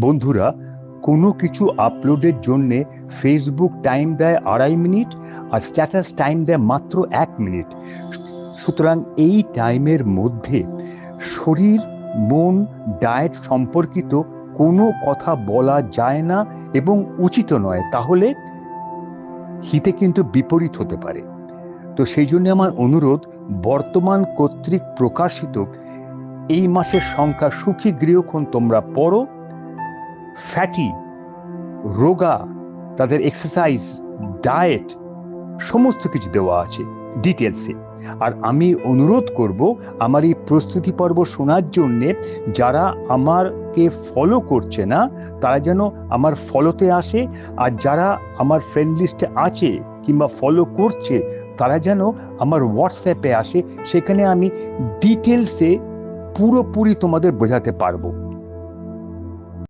বন্ধুরা, কোনো কিছু আপলোডের জন্যে ফেসবুক টাইম দেয় আড়াই মিনিট আর স্ট্যাটাস টাইম দেয় মাত্র এক মিনিট। সুতরাং এই টাইমের মধ্যে শরীর, মন ডায়েট সম্পর্কিত কোনো কথা বলা যায় না এবং উচিত নয়। তাহলে হিতে কিন্তু বিপরীত হতে পারে। তো সেই জন্য আমার অনুরোধ, বর্তমান কর্তৃক প্রকাশিত এই মাসের সংখ্যা সুখী গৃহক্ষণ তোমরা পড়ো। ফ্যাটি, রোগা, তাদের এক্সারসাইজ, ডায়েট, সমস্ত কিছু দেওয়া আছে ডিটেলসে। আর আমি অনুরোধ করব আমার এই প্রস্তুতি পর্ব শোনার জন্যে যারা আমারকে ফলো করছে না, তারা যেন আমার ফলোতে আসে। আর যারা আমার ফ্রেন্ড লিস্টে আছে কিংবা ফলো করছে, তারা যেন আমার হোয়াটসঅ্যাপে আসে। সেখানে আমি ডিটেলসে পুরোপুরি তোমাদের বোঝাতে পারব।